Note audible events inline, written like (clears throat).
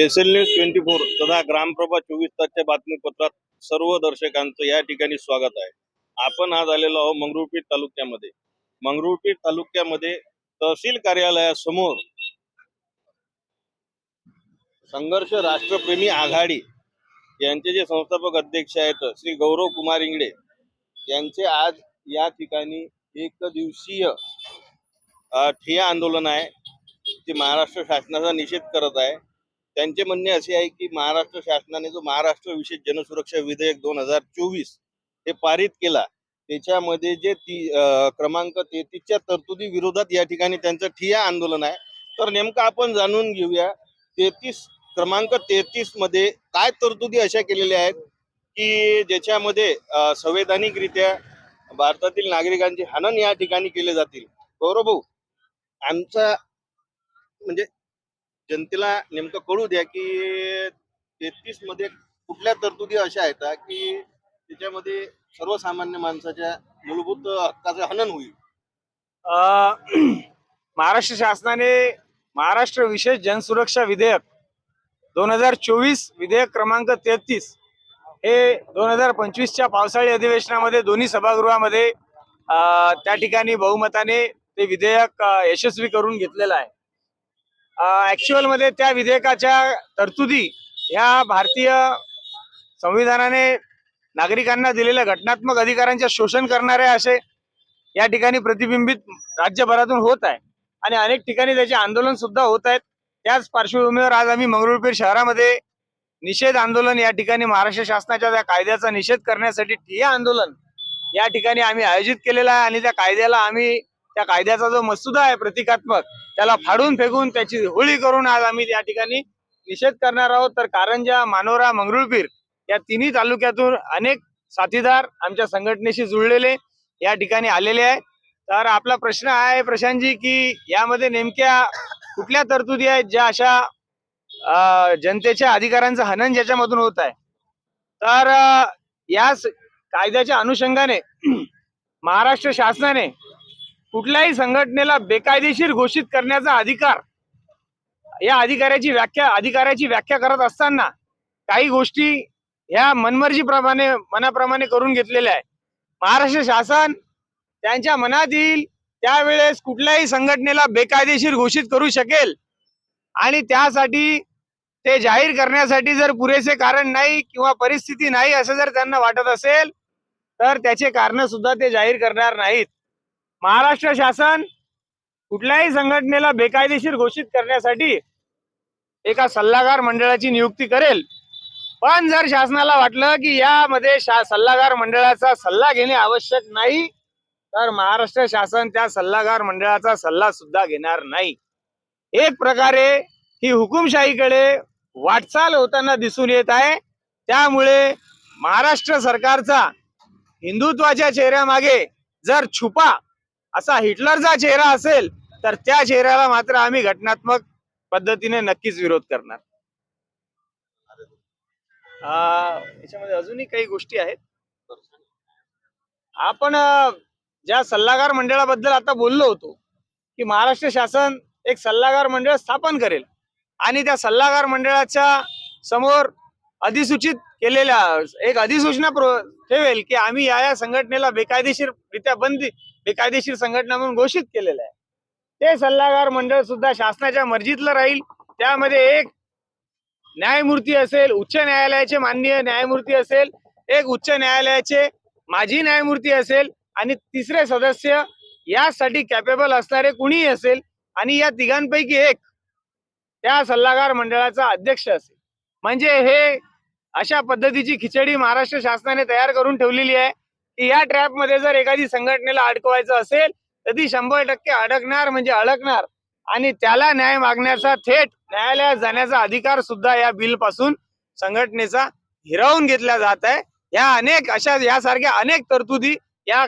S L news twenty four तथा ग्रामप्रभा चोवीस तासच्या बातमीपत्रात सर्व दर्शकांचं या ठिकाणी स्वागत आहे. आपण आज आलेलो आहोत मंगरुळपीठ तालुक्यामध्ये. मंगरुळपीठ तालुक्यामध्ये तहसील कार्यालयासमोर संघर्ष राष्ट्रप्रेमी आघाडी यांचे जे संस्थापक अध्यक्ष आहेत श्री गौरव कुमार इंगडे यांचे आज या ठिकाणी एक दिवसीय ठिया आंदोलन आहे. ते महाराष्ट्र शासनाचा निषेध करत आहे. त्यांचे म्हणणे असे आहे की महाराष्ट्र शासनाने जो महाराष्ट्र विशेष जनसुरक्षा विधेयक दोन हजार चोवीस हे पारित केला त्याच्यामध्ये जे ती क्रमांक तेहतीसच्या तरतुदी विरोधात या ठिकाणी त्यांचं ठिया आंदोलन आहे. तर नेमकं आपण जाणून घेऊया तेहतीस क्रमांक तेहतीसमध्ये काय तरतुदी अशा केलेल्या आहेत की ज्याच्यामध्ये संवैधानिकरित्या भारतातील नागरिकांचे हनन या ठिकाणी केले जातील. गौरव भाऊ आमचा म्हणजे जनतेला नेमकं कळू द्या की तेहतीसमध्ये कुठल्या तरतुदी अशा आहेत की त्याच्यामध्ये सर्वसामान्य माणसाच्या मूलभूत हक्काचं हनन होईल? (clears throat) महाराष्ट्र शासनाने महाराष्ट्र विशेष जनसुरक्षा विधेयक दोन हजार चोवीस विधेयक क्रमांक तेहतीस हे दोन हजार पंचवीसच्या पावसाळी अधिवेशनामध्ये दोन्ही सभागृहामध्ये त्या ठिकाणी बहुमताने ते विधेयक यशस्वी करून घेतलेलं आहे. ऍक्च्युअलमध्ये त्या विधेयकाच्या तरतुदी ह्या भारतीय संविधानाने नागरिकांना दिलेल्या घटनात्मक अधिकारांचे शोषण करणारे असे या ठिकाणी प्रतिबिंबित राज्यभरातून होत आहे. आणि अनेक ठिकाणी त्याचे आंदोलन सुद्धा होत आहेत. त्याच पार्श्वभूमीवर आज आम्ही मंगरुळपीर शहरामध्ये निषेध आंदोलन या ठिकाणी महाराष्ट्र शासनाच्या त्या कायद्याचा निषेध करण्यासाठी ठिय्या आंदोलन या ठिकाणी आम्ही आयोजित केलेलं आहे. आणि त्या कायद्याला आम्ही त्या कायद्याचा जो मसुदा आहे प्रतिकात्मक त्याला फाडून फेकून त्याची होळी करून आज आम्ही या ठिकाणी निषेध करणार आहोत. तर कारंजा मानोरा मंगरुळपीर या तिन्ही तालुक्यातून अनेक साथीदार आमच्या संघटनेशी जुळलेले या ठिकाणी आलेले आहे तर आपला प्रश्न आहे प्रशांतजी की यामध्ये नेमक्या कुठल्या तरतुदी आहेत ज्या अशा जनतेच्या अधिकारांचं हनन ज्याच्यामधून होत आहे? तर याच कायद्याच्या अनुषंगाने महाराष्ट्र शासनाने कुठल्याही संघटनेला बेकायदेशीर घोषित करण्याचा अधिकार या अधिकाऱ्याची व्याख्या अधिकाऱ्याची व्याख्या करत असताना काही गोष्टी ह्या मनमर्जीप्रमाणे मनाप्रमाणे करून घेतलेल्या आहे महाराष्ट्र शासन त्यांच्या मनात येईल त्यावेळेस कुठल्याही संघटनेला बेकायदेशीर घोषित करू शकेल. आणि त्यासाठी ते जाहीर करण्यासाठी जर पुरेसे कारण नाही किंवा परिस्थिती नाही असं जर त्यांना वाटत असेल तर त्याचे कारण सुद्धा ते जाहीर करणार नाहीत. महाराष्ट्र शासन कुठल्याही संघटनेला बेकायदेशीर घोषित करण्यासाठी एका सल्लागार मंडळाची नियुक्ती करेल. पण जर शासनाला वाटलं की यामध्ये शा सल्लागार मंडळाचा सल्ला घेणे आवश्यक नाही तर महाराष्ट्र शासन त्या सल्लागार मंडळाचा सल्ला सुद्धा घेणार नाही. एक प्रकारे ही हुकुमशाहीकडे वाटचाल होताना दिसून येत आहे. त्यामुळे महाराष्ट्र सरकारचा हिंदुत्वाच्या चेहऱ्यामागे जर छुपा असा हिटलरचा चेहरा असेल तर त्या चेहऱ्याला मात्र आम्ही घटनात्मक पद्धतीने नक्कीच विरोध करणार. याच्यामध्ये अजूनही काही गोष्टी आहेत. आपण ज्या सल्लागार मंडळाबद्दल आता बोललो होतो की महाराष्ट्र शासन एक सल्लागार मंडळ स्थापन करेल. आणि त्या सल्लागार मंडळाच्या समोर अधिसूचित केलेल्या एक अधिसूचना ठेवेल की आम्ही या या संघटनेला बेकायदेशीररित्या बंदी बेकायदेशीर संघटना म्हणून घोषित केलेलं आहे. ते सल्लागार मंडळ सुद्धा शासनाच्या मर्जीतलं राहील. त्यामध्ये एक न्यायमूर्ती असेल उच्च न्यायालयाचे माननीय न्यायमूर्ती असेल एक उच्च न्यायालयाचे माजी न्यायमूर्ती असेल आणि तिसरे सदस्य यासाठी कॅपेबल असणारे कुणीही असेल आणि या तिघांपैकी एक त्या सल्लागार मंडळाचा अध्यक्ष असेल. म्हणजे हे अशा पद्धतीची खिचडी महाराष्ट्र शासनाने तयार करून ठेवलेली आहे की या ट्रॅपमध्ये जर एखादी संघटनेला अडकवायचं असेल तर ती शंभर टक्के अडकणार म्हणजे अडकणार. आणि त्याला न्याय मागण्याचा थेट न्यायालयात जाण्याचा अधिकार सुद्धा या बिलपासून संघटनेचा हिरावून घेतला जात आहे. या अनेक अशा यासारख्या अनेक तरतुदी या